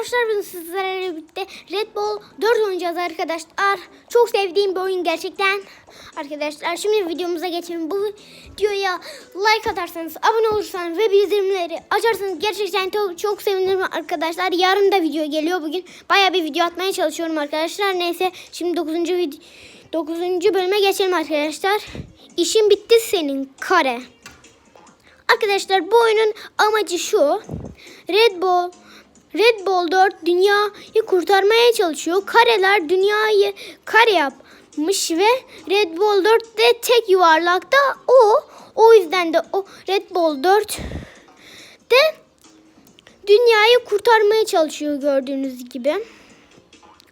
arkadaşlar bugün sizlerle birlikte Red Bull 4 oynayacağız arkadaşlar. Çok sevdiğim bir oyun gerçekten. Arkadaşlar şimdi videomuza geçelim. Bu videoya like atarsanız, abone olursanız ve bildirimleri açarsanız gerçekten çok, çok sevinirim arkadaşlar. Yarın da video geliyor bugün. Baya bir video atmaya çalışıyorum arkadaşlar. Neyse şimdi 9. video 9. bölüme geçelim arkadaşlar. İşin bitti senin kare. Arkadaşlar bu oyunun amacı şu. Red Bull Red Bull 4 dünyayı kurtarmaya çalışıyor. Kareler dünyayı kare yapmış ve Red Bull 4 de tek yuvarlakta o. O yüzden de o Red Bull 4 de dünyayı kurtarmaya çalışıyor gördüğünüz gibi.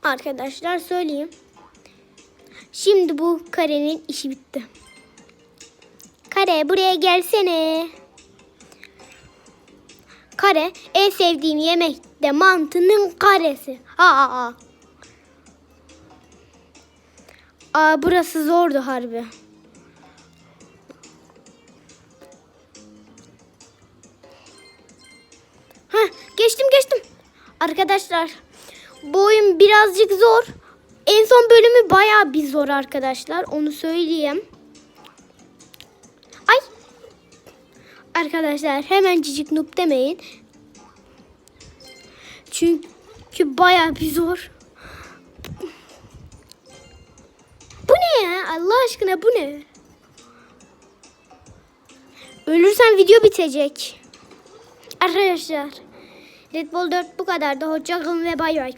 Arkadaşlar söyleyeyim. Şimdi bu karenin işi bitti. Kare buraya gelsene. Kare en sevdiğim yemek de mantının karesi. Aa. Aa burası zordu harbi. Heh, geçtim geçtim. Arkadaşlar bu oyun birazcık zor. En son bölümü bayağı bir zor arkadaşlar. Onu söyleyeyim. Arkadaşlar hemen cicik noob demeyin. Çünkü bayağı bir zor. Bu ne ya? Allah aşkına bu ne? Ölürsem video bitecek. Arkadaşlar. Red Bull 4 bu kadardı. Hoşçakalın ve bay bay.